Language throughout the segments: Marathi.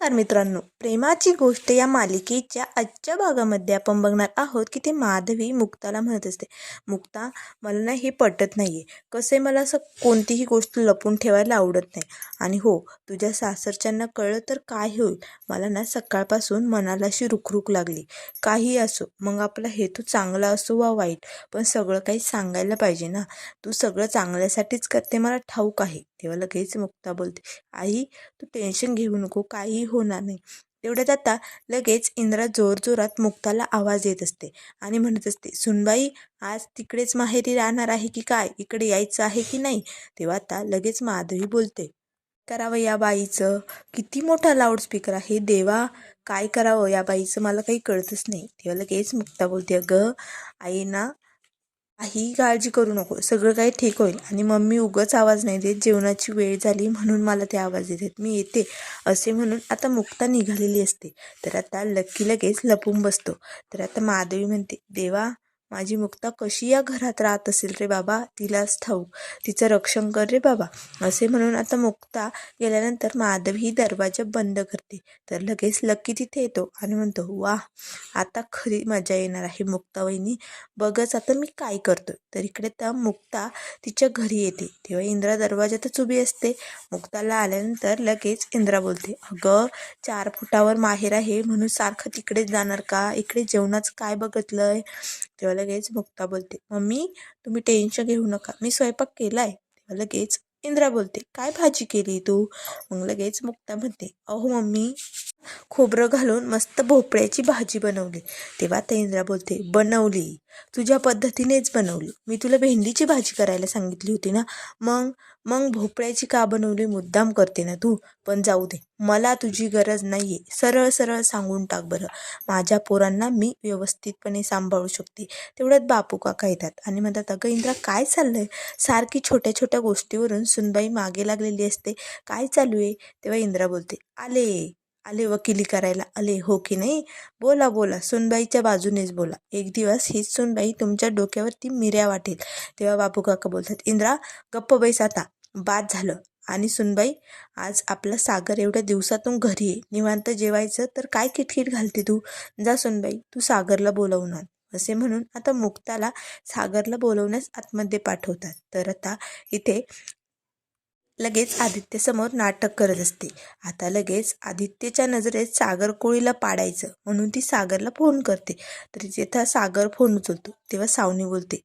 तर मित्रांनो प्रेमाची गोष्ट या मालिकेच्या आजच्या भागामध्ये आपण बघणार आहोत की ते माधवी मुक्ताला म्हणत असते. मुक्ता मला ना हे पटत नाही आहे कसे मला असं कोणतीही गोष्ट लपून ठेवायला आवडत नाही. आणि हो तुझ्या सासरच्यांना कळलं तर काय होईल? मला ना सकाळपासून मनाला अशी रुखरुख लागली. काही असो मग आपला हेतू चांगला असो वा वाईट पण सगळं काही सांगायला पाहिजे ना. तू सगळं चांगल्यासाठीच करते मला ठाऊक आहे. तेव्हा लगेच मुक्ता बोलते आई तू टेन्शन घेऊ नको काही होणार नाही. तेवढ्यात आता लगेच इंद्रा जोरजोरात मुक्ताला आवाज येत असते आणि म्हणत असते सुनबाई आज तिकडेच माहेरी राहणार आहे की काय? इकडे यायचं आहे की नाही? तेव्हा आता लगेच माधवी बोलते करावं या बाईचं? किती मोठा लाऊडस्पीकर आहे. देवा काय करावं या बाईचं? मला काही कळतच नाही. तेव्हा लगेच मुक्ता बोलते अगं आई ना काही काळजी करू नको. सगळं काही ठीक होईल. आणि मम्मी उगाच आवाज नाही देत. जेवणाची वेळ झाली म्हणून मला ते आवाज देतात. मी येते असे म्हणून आता मुक्ता निघालेली असते. तर आता लक्की लगेच लपून बसतो. तर आता महादेवी म्हणते देवा माझी मुक्ता कशी या घरात राहत असेल रे बाबा? तिलाच ठाऊक. तिचं रक्षण कर रे बाबा. असे म्हणून आता मुक्ता गेल्यानंतर माधवी ही दरवाजा बंद करते. तर लगेच लक्की तिथे येतो आणि म्हणतो वा आता खरी मजा येणार आहे मुक्ता वहिनी. बघच आता मी काय करतो तर इकडे त्या मुक्ता तिच्या घरी येते. तेव्हा इंद्रा दरवाजातच उभी असते. मुक्ताला आल्यानंतर लगेच इंद्रा बोलते अगं चार फुटावर माहेर आहे म्हणून सारखं तिकडेच जाणार का? इकडे जेवणाचं काय बघितलंय? तेव्हा लगेच मुक्ता बोलते मम्मी तुम्ही टेन्शन घेऊ नका. मी स्वयंपाक केला आहे तेव्हा लगेच इंद्रा बोलते काय भाजी केली तू? मग लगेच मुक्ता म्हणते अहो मम्मी खोबरं घालून मस्त भोपळ्याची भाजी बनवली. तेव्हा ते इंद्रा बोलते बनवली. तुझ्या पद्धतीनेच बनवली. मी तुला भेंडीची भाजी करायला सांगितली होती ना? मग मग भोपळ्याची का बनवली मुद्दाम करते ना तू? पण जाऊ दे. मला तुझी गरज नाही आहे सरळ सरळ सांगून टाक बरं. माझ्या पोरांना मी व्यवस्थितपणे सांभाळू शकते. तेवढ्यात बापू काका येतात आणि म्हणतात अगं इंद्रा काय चाललंय? सारखी छोट्या छोट्या गोष्टीवरून सुनबाई मागे लागलेली असते. काय चालू आहे? तेव्हा इंद्रा बोलते आले. आले वकिली करायला. आले हो की नाही? बोला बोला. सुनबाईच्या बाजूनेच बोला. एक दिवस हीच सुनबाई तुमच्या डोक्यावरती मिऱ्या वाटेल. तेव्हा बापू काका बोलतात इंद्रा गप्प बैस आता. बाद झालं. आणि सुनबाई आज आपला सागर एवढ्या दिवसातून घरी ये निवांत जेवायचं तर काय किटकिट घालते तू? जा सुनबाई तू सागरला बोलवणार असे म्हणून आता मुक्ताला सागरला बोलवण्यास आतमध्ये पाठवतात. तर आता इथे लगेच आदित्यसमोर नाटक करत असते. आता लगेच आदित्यच्या नजरेत सागर कोळीला पाडायचं म्हणून ती सागरला फोन करते. तरी जेथा सागर फोन उचलतो तेव्हा सावनी बोलते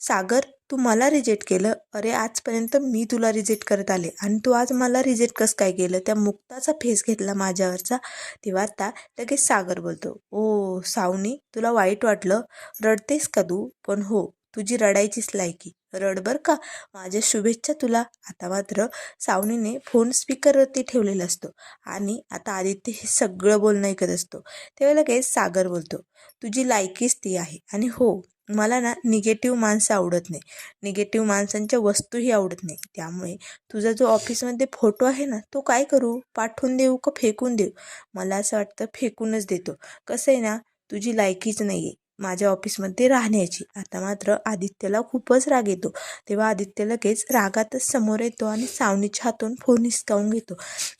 सागर तू मला रिजेक्ट केलं? अरे आजपर्यंत मी तुला रिजेक्ट करत आले. आणि तू आज मला रिजेक्ट कसं काय केलं? त्या मुक्ताचा फेस घेतला माझ्यावरचा. तेव्हा आता लगेच सागर बोलतो ओ सावनी तुला वाईट वाटलं? रडतेस का तू? पण हो तुझी रडायचीच लायकी. रड बर का? माझ्या शुभेच्छा तुला. आता मात्र सावनीने फोन स्पीकरवरती ठेवलेला असतो आणि आता आदित्य हे सगळं बोलणं ऐकत असतो. तेव्हा लगेच सागर बोलतो तुझी लायकीच ती आहे. आणि हो मला ना निगेटिव्ह माणसं आवडत नाही. निगेटिव्ह माणसांच्या वस्तूही आवडत नाही. त्यामुळे तुझा जो ऑफिसमध्ये फोटो आहे ना तो काय करू? पाठवून देऊ का फेकून देऊ? मला असं वाटतं फेकूनच देतो. कसं आहे ना तुझी लायकीच नाही आहे माझ्या ऑफिसमध्ये राहण्याची. आता मात्र आदित्यला खूपच राग येतो. तेव्हा आदित्य लगेच रागातच समोर येतो आणि सावनीच्या हातून फोन हिसकावून घेतो.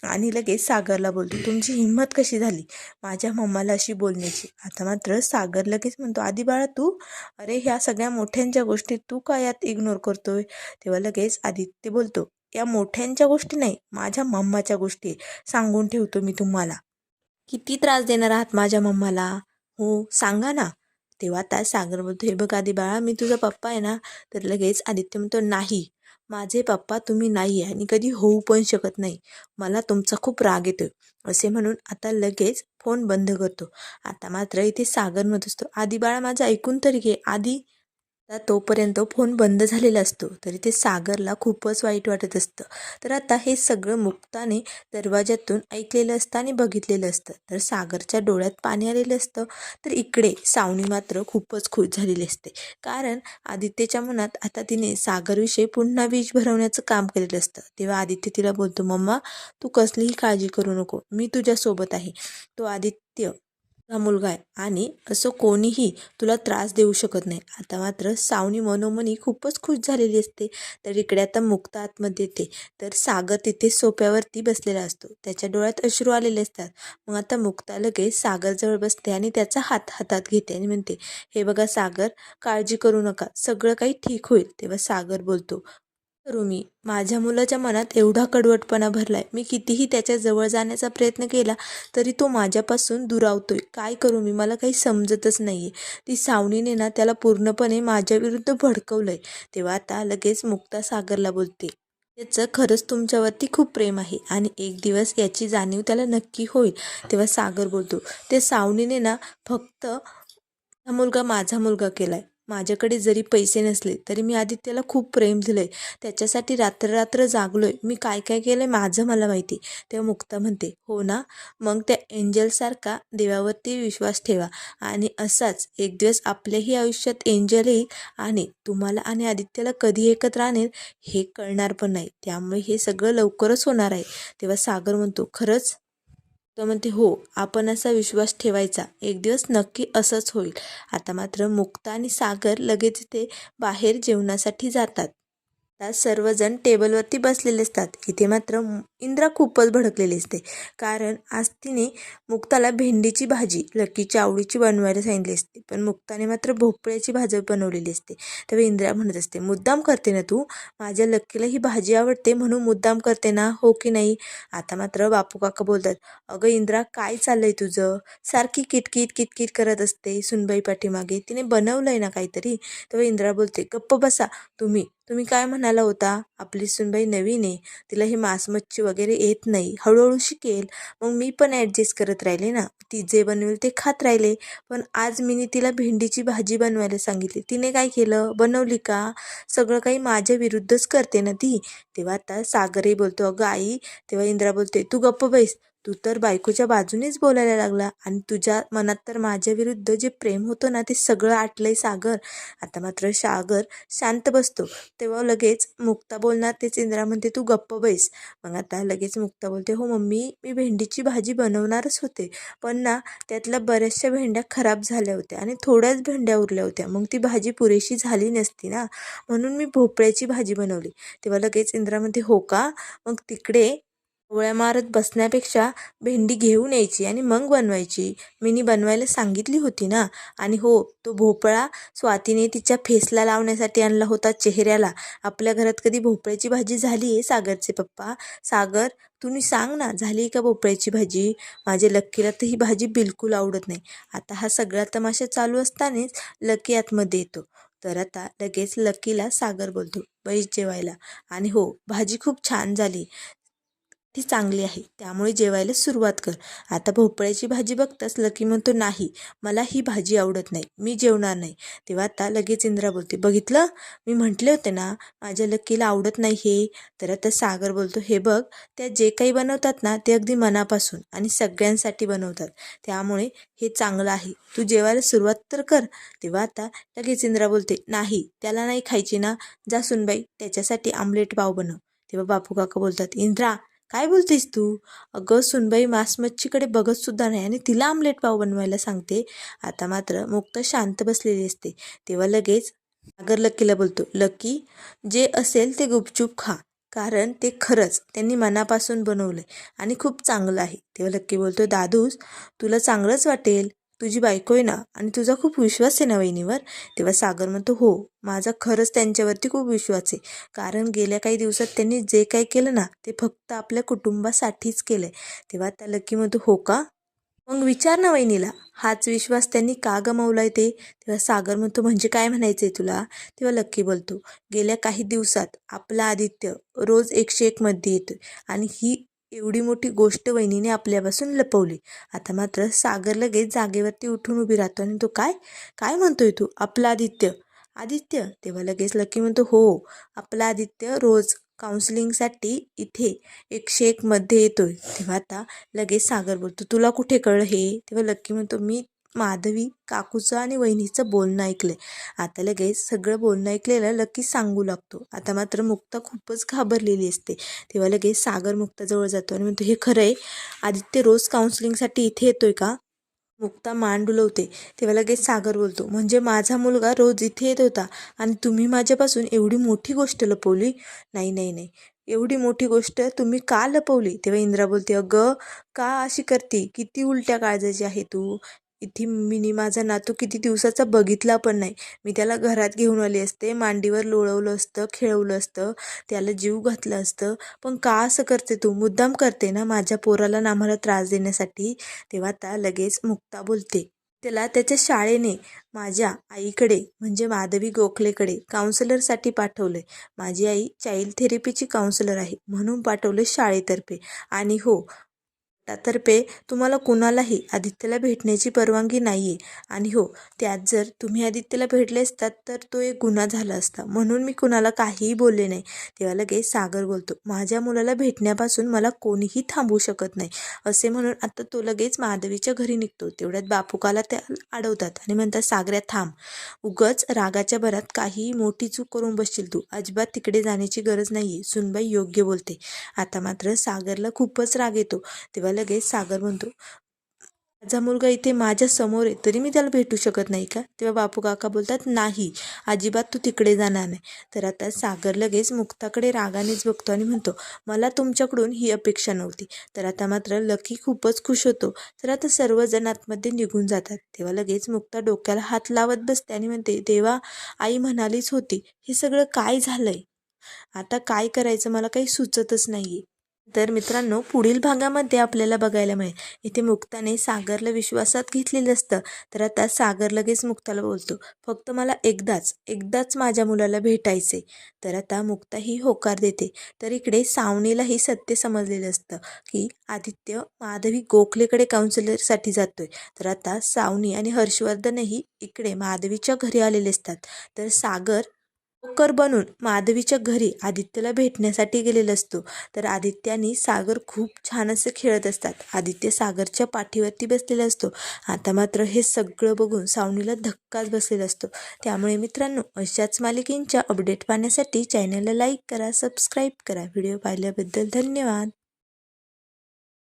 आणि लगेच सागरला बोलतो तुमची हिंमत कशी झाली माझ्या मम्माला अशी बोलण्याची? आता मात्र सागर लगेच म्हणतो आधी बाळा तू अरे ह्या सगळ्या मोठ्यांच्या गोष्टी तू का यात इग्नोर करतोय? तेव्हा लगेच आदित्य बोलतो या मोठ्यांच्या गोष्टी नाही माझ्या मम्माच्या गोष्टी सांगून ठेवतो मी तुम्हाला. किती त्रास देणार आहात माझ्या मम्माला? हो सांगा ना. तेव्हा त्या सागर म्हणतो हे बघ आधी बाळा मी तुझा पप्पा आहे ना तर लगेच आदित्य म्हणतो नाही माझे पप्पा तुम्ही नाही आहे आणि कधी होऊ पण शकत नाही. मला तुमचा खूप राग येतो असे म्हणून आता लगेच फोन बंद करतो. आता मात्र इथे सागर म्हणत असतो. आधी बाळा माझं ऐकून तरी घे. आधी आता तोपर्यंत फोन बंद झालेला असतो तरी ते सागरला खूपच वाईट वाटत असतं. तर आता हे सगळं मुक्ताने दरवाज्यातून ऐकलेलं असतं आणि बघितलेलं असतं. तर सागरच्या डोळ्यात पाणी आलेलं असतं. तर इकडे सावणी मात्र खूपच खुश झालेली असते. कारण आदित्यच्या मनात आता तिने सागरविषयी पुन्हा वीज भरवण्याचं काम केलेलं असतं. तेव्हा आदित्य तिला बोलतो मम्मा तू कसलीही काळजी करू नको. मी तुझ्यासोबत आहे. तो आदित्य मुलगा आहे. आणि असं कोणीही तुला त्रास देऊ शकत नाही. आता मात्र सावनी मनोमनी खूपच खुश झालेली असते. तर इकडे आता मुक्ता आतमध्ये येते. तर सागर तिथे सोप्यावरती बसलेला असतो. त्याच्या डोळ्यात अश्रू आलेले असतात. मग आता मुक्ता लगेच सागरजवळ बसते आणि त्याचा हात हातात घेते आणि म्हणते हे बघा सागर काळजी करू नका. सगळं काही ठीक होईल. तेव्हा सागर बोलतो करू मी माझ्या मुलाच्या मनात एवढा कडवटपणा भरलाय. मी कितीही त्याच्याजवळ जाण्याचा प्रयत्न केला तरी तो माझ्यापासून दुरावतोय. काय करू मी? मला काही समजतच नाहीये. ती सावणीने ना त्याला पूर्णपणे माझ्या विरुद्ध भडकवलंय. तेव्हा आता लगेच मुक्ता सागरला बोलते याचं खरंच तुमच्यावरती खूप प्रेम आहे आणि एक दिवस याची जाणीव त्याला नक्की होईल. तेव्हा सागर बोलतो ते सावणीने ना फक्त हा मुलगा माझा मुलगा केलाय. माझ्याकडे जरी पैसे नसले तरी मी आदित्यला खूप प्रेम दिलंय. त्याच्यासाठी रात्ररात्र जागलो आहे मी काय काय केलं आहे माझं मला माहिती. तेव्हा मुक्ता म्हणते हो ना मग त्या एंजलसारखा देवावरती विश्वास ठेवा. आणि असाच एक दिवस आपल्याही आयुष्यात एंजल येईल आणि तुम्हाला आणि आदित्यला कधी एकत्र आणेल हे कळणार पण नाही. त्यामुळे हे सगळं लवकरच होणार आहे. तेव्हा सागर म्हणतो खरंच तो म्हणते हो आपण असा विश्वास ठेवायचा. एक दिवस नक्की असंच होईल. आता मात्र मुक्ता आणि सागर लगेच ते बाहेर जेवणासाठी जातात. आता सर्वजण टेबलवरती बसलेले असतात. इथे मात्र इंद्रा खूपच भडकलेली असते कारण आज तिने मुक्ताला भेंडीची भाजी लकीच्या आवडीची बनवायला सांगितली असते. पण मुक्ताने मात्र भोपळ्याची भाजी बनवलेली असते. तेव्हा इंद्रा म्हणत असते मुद्दाम करते ना तू? माझ्या लक्कीला ही भाजी आवडते म्हणून मुद्दाम करते ना? हो की नाही? आता मात्र बापू काका बोलतात अगं इंद्रा काय चाललंय तुझं? सारखी किटकिट किटकिट करत असते सुनबाई पाठीमागे. तिने बनवलंय ना काहीतरी? तेव्हा इंद्रा बोलते गप्प बसा. तुम्ही तुम्ही काय म्हणाला होता? आपली सुनबाई नवीन आहे. तिला ही मासमच्छी वगैरे येत नाही. हळूहळू शिकेल. मग मी पण ॲडजस्ट करत राहिले ना. ती जे बनवेल ते खात राहिले. पण आज मीने तिला भेंडीची भाजी बनवायला सांगितली. तिने काय केलं? बनवली का? सगळं काही माझ्या विरुद्धच करते ना ती. तेव्हा आता सागरही बोलतो अगं आई तेव्हा इंद्रा बोलते तू गप्प बैस. तू तर बायकोच्या बाजूनेच बोलायला लागला आणि तुझ्या मनात तर माझ्या विरुद्ध जे प्रेम होतं ना ते सगळं आटलंय सागर. आता मात्र सागर शांत बसतो. तेव्हा लगेच मुक्ता बोलणार तेच इंद्रा म्हणते तू गप्प बैस. मग आता लगेच मुक्ता बोलते हो मम्मी मी भेंडीची भाजी बनवणारच होते. पण ना त्यातल्या बऱ्याचशा भेंड्या खराब झाल्या होत्या आणि थोड्याच भेंड्या उरल्या होत्या. मग ती भाजी पुरेशी झाली नसती ना. म्हणून मी भोपळ्याची भाजी बनवली. तेव्हा लगेच इंद्रा म्हणते हो का? मग तिकडे पोळ्या मारत बसण्यापेक्षा भेंडी घेऊन यायची आणि मग बनवायची. मीनी बनवायला सांगितली होती ना? आणि हो तो भोपळा स्वातीने तिच्या फेसला लावण्यासाठी आणला होता चेहऱ्याला. आपल्या घरात कधी भोपळ्याची भाजी झाली आहे सागरचे पप्पा? सागर तुम्ही सांग ना झाली आहे का भोपळ्याची भाजी? माझ्या लक्कीला तर ही भाजी बिलकुल आवडत नाही. आता हा सगळा तमाशा चालू असतानाच लकी आतमध्ये येतो. तर आता लगेच लकीला सागर बोलतो बैस जेवायला. आणि हो भाजी खूप छान झाली. ती चांगली आहे. त्यामुळे जेवायला सुरुवात कर. आता भोपळ्याची भाजी बघताच लकी म्हणतो नाही मला ही भाजी आवडत नाही. मी जेवणार नाही. तेव्हा आता लगेच इंद्रा बोलते बघितलं? मी म्हटले होते ना माझ्या लकीला आवडत नाही हे. तर आता सागर बोलतो हे बघ त्या जे काही बनवतात ना ते अगदी मनापासून आणि सगळ्यांसाठी बनवतात. त्यामुळे हे चांगलं आहे. तू जेवायला सुरुवात तर कर. तेव्हा आता लगेच इंद्रा बोलते नाही त्याला नाही खायची ना. जा सुनबाई त्याच्यासाठी आमलेट पाव बनव. तेव्हा बापू काका बोलतात इंद्रा काय बोलतेस तू? अगं सुनबाई मासमच्छीकडे बघतसुद्धा बघत सुद्धा नाही आणि तिला आमलेट पाव बनवायला सांगते. आता मात्र मुक्त शांत बसलेली असते. तेव्हा लगेच सागर लक्कीला बोलतो लकी जे असेल ते गुपचूप खा कारण ते खरंच त्यांनी मनापासून बनवलंय आणि खूप चांगलं आहे. तेव्हा लक्की बोलतो दादूस तुला चांगलंच वाटेल. तुझी बायको आहे ना आणि तुझा खूप विश्वास आहे ना वहिनीवर? तेव्हा सागर म्हणतो हो माझा खरंच त्यांच्यावरती खूप विश्वास आहे. कारण गेल्या काही दिवसात त्यांनी जे काही केलं ना ते फक्त आपल्या कुटुंबासाठीच केलंय. तेव्हा त्या लकी म्हणतो हो का? मग विचार ना वहिनीला हाच विश्वास त्यांनी का गमावलाय ते? तेव्हा सागर म्हणतो म्हणजे काय म्हणायचंय तुला? तेव्हा लक्की बोलतो गेल्या काही दिवसात आपला आदित्य रोज एकशे एक मध्ये येतोय आणि ही एवढी मोठी गोष्ट वहिनीने आपल्यापासून लपवली. आता मात्र सागर लगेच जागेवरती उठून उभी राहतो आणि तो काय? काय म्हणतोय तू? आपला आदित्य. आदित्य? तेव्हा लगेच लकी म्हणतो हो आपला आदित्य रोज काउन्सिलिंगसाठी इथे एकशे एकमध्ये येतोय. तेव्हा आता लगेच सागर बोलतो तुला कुठे कळलं हे? तेव्हा लक्की म्हणतो मी माधवी काकूचं आणि वहिनीचं बोलणं ऐकलंय. आता लगेच सगळं बोलणं ऐकलेलं लकी सांगू लागतो. आता मात्र मुक्ता खूपच घाबरलेली असते. तेव्हा लगेच सागर मुक्ताजवळ जातो आणि म्हणतो हे खरं आहे आदित्य रोज काउन्सिलिंगसाठी इथे येतोय का? मुक्ता मान डुलवते. तेव्हा लगेच सागर बोलतो म्हणजे माझा मुलगा रोज इथे येत होता आणि तुम्ही माझ्यापासून एवढी मोठी गोष्ट लपवली? नाही नाही नाही. एवढी मोठी गोष्ट तुम्ही का लपवली? तेव्हा इंद्रा बोलते अगं का अशी करते? किती उलट्या काळजाची आहे तू? इथे मिनी माझा नातू किती दिवसाचा बघितला पण नाही. मी त्याला घरात घेऊन आली असते मांडीवर लोळवलं असतं खेळवलं असतं त्याला जीव घातलं असतं. पण का असं करते तू? मुद्दाम करते ना माझ्या पोराला ना आम्हाला त्रास देण्यासाठी? तेव्हा आता लगेच मुक्ता बोलते त्याला त्याच्या शाळेने माझ्या आईकडे म्हणजे माधवी गोखलेकडे काउन्सिलरसाठी पाठवलं माझी आई चाइल्ड थेरपीची काउन्सिलर आहे म्हणून पाठवलं शाळेतर्फे. आणि हो तर्फे तुम्हाला कुणालाही आदित्यला भेटण्याची परवानगी नाही आहे आणि हो त्यात जर तुम्ही आदित्यला भेटले असतात तर तो एक गुन्हा झाला असता. म्हणून मी कुणाला काहीही बोलले नाही. तेव्हा लगेच सागर बोलतो माझ्या मुलाला भेटण्यापासून मला कोणीही थांबवू शकत नाही. असे म्हणून आता तो लगेच माधवीच्या घरी निघतो. तेवढ्यात बापूकाला त्या अडवतात आणि म्हणतात सागऱ्या थांब. उगच रागाच्या भरात काही मोठी चूक करून बसशील तू. अजिबात तिकडे जाण्याची गरज नाही आहे सुनबाई योग्य बोलते. आता मात्र सागरला खूपच राग येतो. तेव्हा लगेच सागर म्हणतो माझा मुलगा इथे माझ्यासमोर आहे तरी मी त्याला भेटू शकत नाही का? तेव्हा बापू काका बोलतात नाही अजिबात तू तिकडे जाणार नाही. तर आता सागर लगेच मुक्ताकडे रागानेच बघतो आणि म्हणतो मला तुमच्याकडून ही अपेक्षा नव्हती. तर आता मात्र लकी खूपच खुश होतो. तर आता सर्वजण आतमध्ये निघून जातात. तेव्हा लगेच मुक्ता डोक्याला हात लावत बसते आणि म्हणते देवा आई म्हणालीच होती हे सगळं काय झालंय? आता काय करायचं? मला काही सुचतच नाहीये. तर मित्रांनो पुढील भागामध्ये आपल्याला बघायला मिळेल. इथे मुक्ताने सागरला विश्वासात घेतलेलं असतं. तर आता सागर लगेच मुक्ताला बोलतो फक्त मला एकदाच एकदाच माझ्या मुलाला भेटायचे तर आता मुक्ता ही होकार देते. तर इकडे सावनीलाही सत्य समजलेलं असतं की आदित्य माधवी गोखलेकडे काउन्सिलरसाठी जातोय. तर आता सावनी आणि हर्षवर्धनही इकडे माधवीच्या घरी आलेले असतात. तर सागर नोकर बनून माधवीच्या घरी आदित्यला भेटण्यासाठी गेलेला असतो. तर आदित्यानी सागर खूप छान असं खेळत असतात. आदित्य सागरच्या पाठीवरती बसलेला असतो. आता मात्र हे सगळं बघून सावनीला धक्काच बसलेला असतो. त्यामुळे मित्रांनो अशाच मालिकेंच्या अपडेट पाहण्यासाठी चॅनलला लाईक करा सबस्क्राईब करा. व्हिडिओ पाहिल्याबद्दल धन्यवाद.